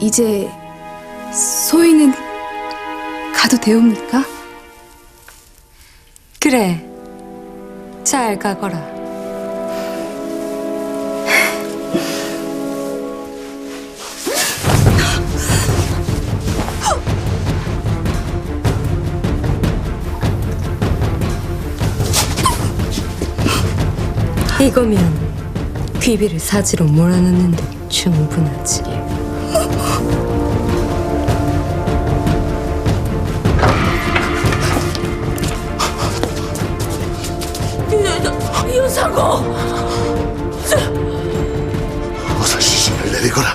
이제 소희는 가도 되옵니까? 그래. 잘 가거라. 이거면 귀비를 사지로 몰아넣는데 충분하지. 어서 시신을 내리거라.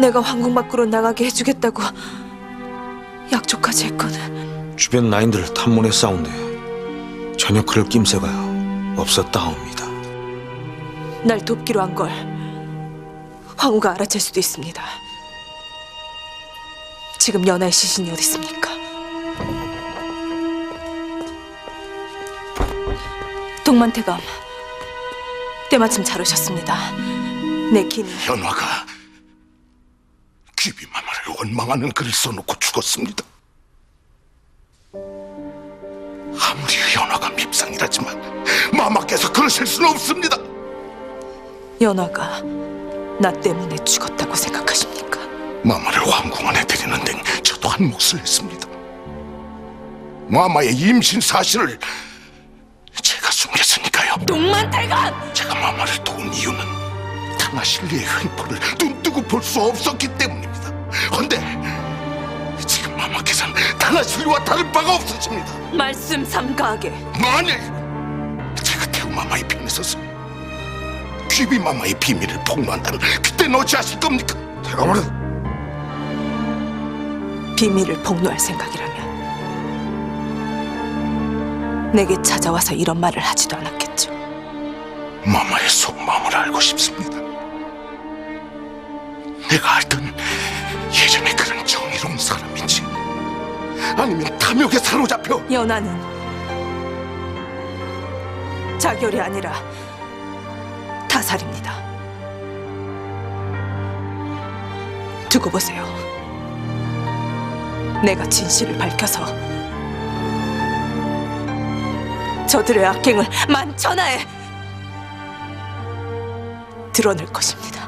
내가 황궁 밖으로 나가게 해주겠다고 약속까지 했거든. 주변 라인들 탐문에 싸운데 전혀 그럴 낌새가 없었다 합니다. 날 돕기로 한 걸 황후가 알아챌 수도 있습니다. 지금 연아의 시신이 어디 있습니까? 동만태감 때마침 잘 오셨습니다. 내 기는 현화가 귀비마마를 원망하는 글을 써놓고 죽었습니다. 아무리 현화가 밉상이라지만 마마께서 그러실 수는 없습니다. 연아가 나 때문에 죽었다고 생각하십니까? 마마를 황궁 안에 데리는 데는 저도 한 몫을 했습니다. 마마의 임신 사실을 제가 숨겼으니까요. 동만태감! 제가 마마를 도운 이유는 타나실리의 횡포를 눈뜨고 볼 수 없었기 때문입 헌데 지금 마마께서는 타나실리와 다를 바가 없으십니다. 말씀 삼가하게 만일 제가 태우 마마의 편에 서서 귀비 마마의 비밀을 폭로한다면 그땐 어찌하실 겁니까? 제가 말은 비밀을 폭로할 생각이라면 내게 찾아와서 이런 말을 하지도 않았겠죠. 마마의 속마음을 알고 싶습니다. 내가 알던 사람인지 아니면 탐욕에 사로잡혀 연하는 자결이 아니라 타살입니다. 두고 보세요. 내가 진실을 밝혀서 저들의 악행을 만천하에 드러낼 것입니다.